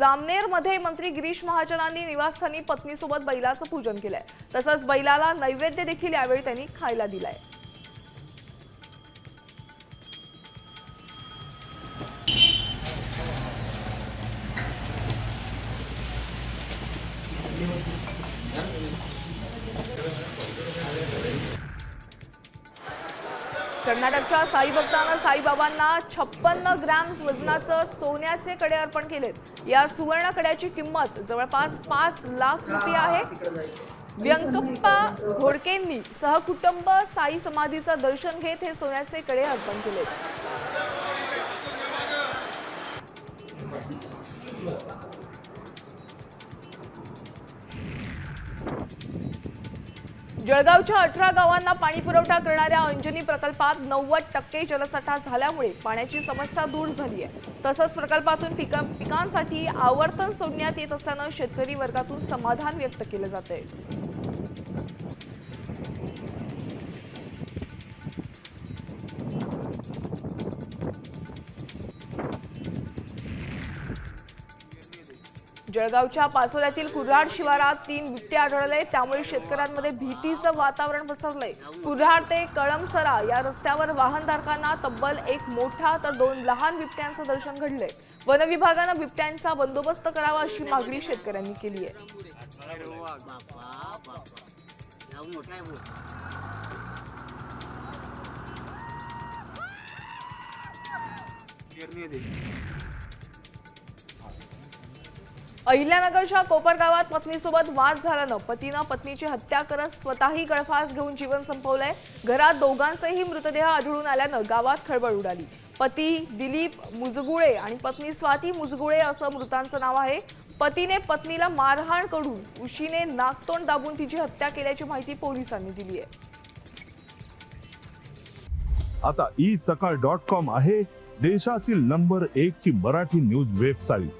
जामनेरमध्ये मंत्री गिरीश महाजनांनी निवासस्थानी पत्नीसोबत बैलाचं पूजन केलंय. तसंच बैलाला नैवेद्य देखील यावेळी त्यांनी खायला दिलाय. कर्नाटकच्या साई भक्तांना साईबाबांना छप्पन्न ग्रॅम वजनाचं सोन्याचे कडे अर्पण केलेत. या सुवर्ण कड्याची किंमत जवळपास पाच लाख रुपये आहे. व्यंकप्पा घोडकेंनी सहकुटुंब साई समाधीचं दर्शन घेत हे सोन्याचे कडे अर्पण केलेत. जळगावच्या अठरा गावांना पाणी पुरवठा करणाऱ्या अंजनी प्रकल्पात नव्वद टक्के जलसाठा झाल्यामुळे पाण्याची समस्या दूर झाली आहे तसंच प्रकल्पातून पिका पिकांसाठी आवर्तन सोडण्यात येत असल्यानं शेतकरी वर्गातून समाधान व्यक्त केलं जात जळगावच्या पाचोऱ्यातील कुऱ्हाड शिवारात तीन बिबटे आढळले. त्यामुळे शेतकऱ्यांमध्ये भीतीचं वातावरण पसरलंय. कुऱ्हाड ते कळमसरा या रस्त्यावर वाहनधारकांना तब्बल एक मोठा तर दोन लहान बिबट्यांचं दर्शन घडलंय. वनविभागानं बिबट्यांचा बंदोबस्त करावा अशी मागणी शेतकऱ्यांनी केली आहे. अहिल्यानगरच्या कोपर गावात पत्नीसोबत वाद झाल्यानं पतीनं पत्नीची हत्या करत स्वतःही गळफास घेऊन जीवन संपवलंय. घरात दोघांचेही मृतदेह आढळून आल्यानं गावात खळबळ उडाली. पती दिलीप मुजगुळे आणि पत्नी स्वाती मुजगुळे असं मृतांचं नाव आहे. पतीने पत्नीला मारहाण करून उशीने नाकतोंड दाबून तिची हत्या केल्याची माहिती पोलिसांनी दिली आहे. आता ई सकाळ डॉट कॉम आहे देशातील नंबर एक ची मराठी न्यूज वेबसाईट.